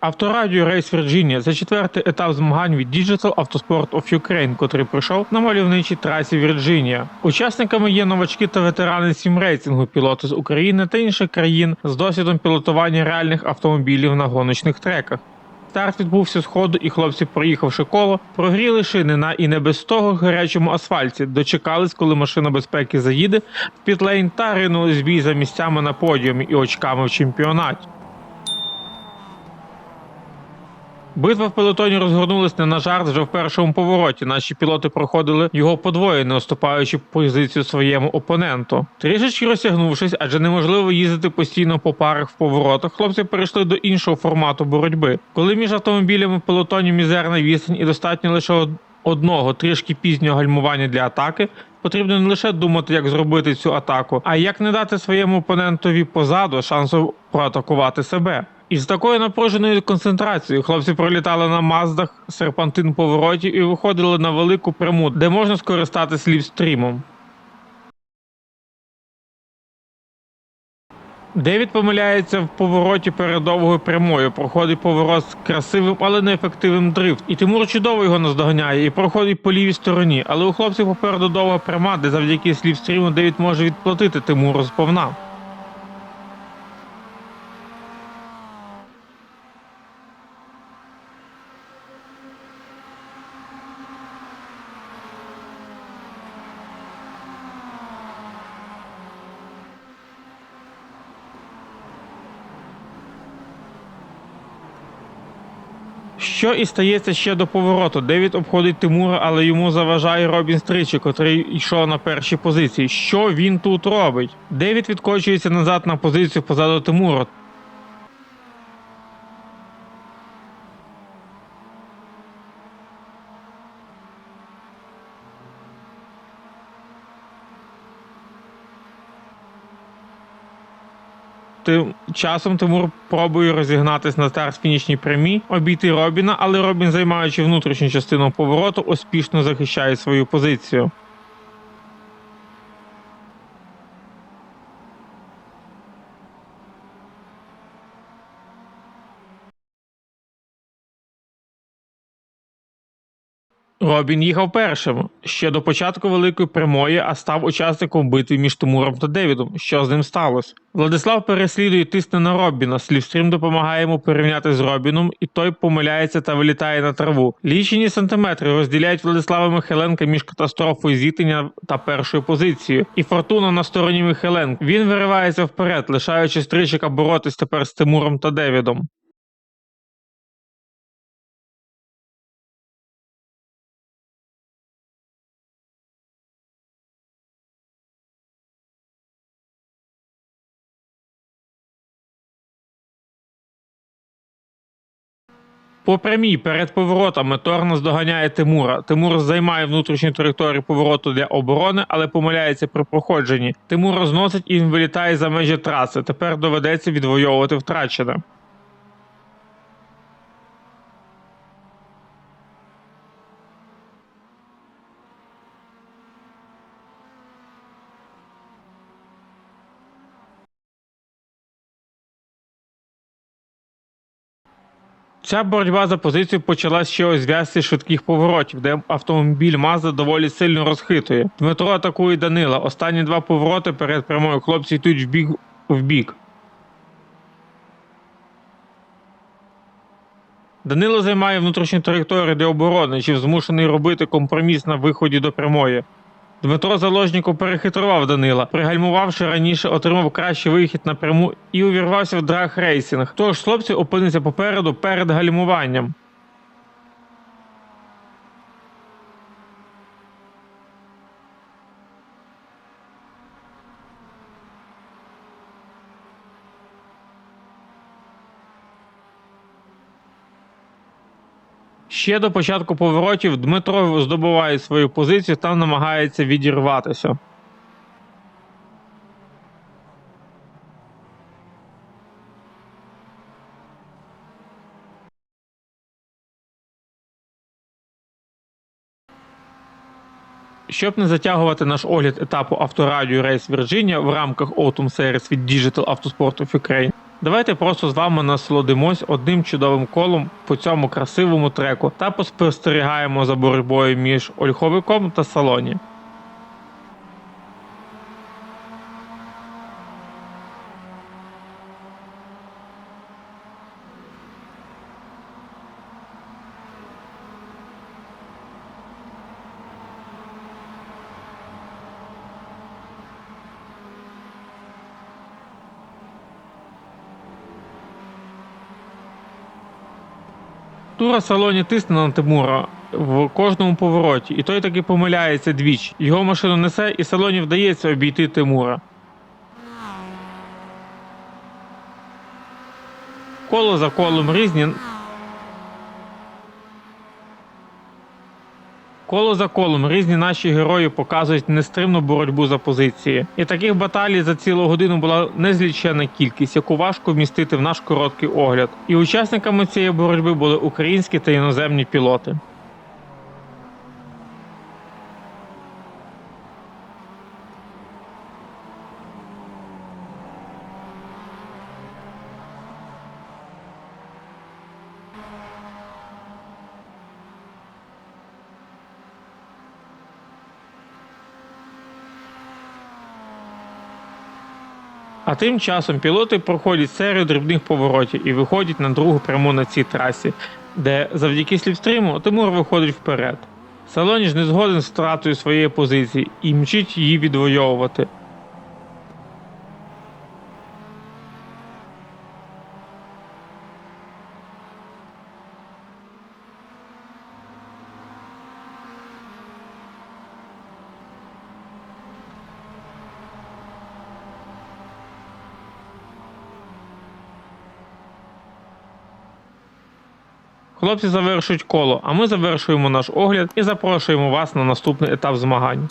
Авторадіо Рейс Вірджинія це четвертий етап змагань від Digital Autosport of Ukraine, котрий пройшов на мальовничій трасі Вірджинія. Учасниками є новачки та ветерани сімрейсингу, пілоти з України та інших країн з досвідом пілотування реальних автомобілів на гоночних треках. Старт відбувся з ходу, і хлопці, проїхавши коло, прогріли шини на і не без того гарячому асфальті, дочекались, коли машина безпеки заїде в підлейн та ринулись в бій за місцями на подіумі і очками в чемпіонаті. Битва в пелотоні розгорнулась не на жарт вже в першому повороті. Наші пілоти проходили його подвоє, не уступаючи позицію своєму опоненту. Трішечки розтягнувшись, адже неможливо їздити постійно по парах в поворотах. Хлопці перейшли до іншого формату боротьби. Коли між автомобілями в пелотоні мізерна відстань і достатньо лише одного трішки пізнього гальмування для атаки. Потрібно не лише думати, як зробити цю атаку, а як не дати своєму опонентові позаду шансу проатакувати себе. Із такою напруженою концентрацією хлопці пролітали на маздах серпантин поворотів і виходили на велику пряму, де можна скористатись лівстрімом. Девід помиляється в повороті перед довгою прямою, проходить поворот з красивим, але неефективним дрифт. І Тимур чудово його наздоганяє і проходить по лівій стороні. Але у хлопців попереду довга пряма, де завдяки слівстріму Девід може відплатити Тимуру сповна. Що і стається ще до повороту. Девід обходить Тимура, але йому заважає Робін Стричі, котрий йшов на перші позиції. Що він тут робить? Девід відкочується назад на позицію позаду Тимура. Тим часом Тимур пробує розігнатись на старт фінішній прямі, обійти Робіна, але Робін, займаючи внутрішню частину повороту, успішно захищає свою позицію. Робін їхав першим ще до початку великої прямої, а став учасником битви між Тимуром та Девідом. Що з ним сталося? Владислав переслідує тисне на Робіна. Слівстрім допомагає йому порівняти з Робіном, і той помиляється та вилітає на траву. Лічені сантиметри розділяють Владислава Михайленка між катастрофою зіткнення та першою позицією. І фортуна на стороні Михайленка. Він виривається вперед, лишаючи стричика боротись тепер з Тимуром та Девідом. По прямій перед поворотами Тор наздоганяє Тимура. Тимур займає внутрішню територію повороту для оборони, але помиляється при проходженні. Тимур розносить і він вилітає за межі траси. Тепер доведеться відвоювати втрачене. Ця боротьба за позицію почалась ще у зв'язці швидких поворотів, де автомобіль Мазда доволі сильно розхитує. Дмитро атакує Данила. Останні два повороти перед прямою хлопці йдуть в бік в бік. Данило займає внутрішню територію для оборони, чи змушений робити компроміс на виході до прямої. Дмитро Заложніков перехитрував Данила, пригальмувавши раніше, отримав кращий вихід напряму і увірвався в драг рейсінг. Тож хлопці опиниться попереду перед гальмуванням. Ще до початку поворотів Дмитро здобуває свою позицію та намагається відірватися. Щоб не затягувати наш огляд етапу авторадіо Рейс Virginia в рамках Autumn Series від Digital Autosport of Ukraine, Давайте просто з вами насолодимось одним чудовим колом по цьому красивому треку та поспостерігаємо за боротьбою між ольховиком та салоні. Тура салоні тисне на Тимура в кожному повороті, і той таки помиляється двічі. Його машину несе, і салоні вдається обійти Тимура. Коло за колом різні. Коло за колом різні наші герої показують нестримну боротьбу за позиції. І таких баталій за цілу годину була незлічена кількість, яку важко вмістити в наш короткий огляд. І учасниками цієї боротьби були українські та іноземні пілоти. А тим часом пілоти проходять серію дрібних поворотів і виходять на другу пряму на цій трасі, де завдяки сліпстриму Тимур виходить вперед. Салоніж не згоден з втратою своєї позиції і мчить її відвоювати. Хлопці завершують коло, а ми завершуємо наш огляд і запрошуємо вас на наступний етап змагань.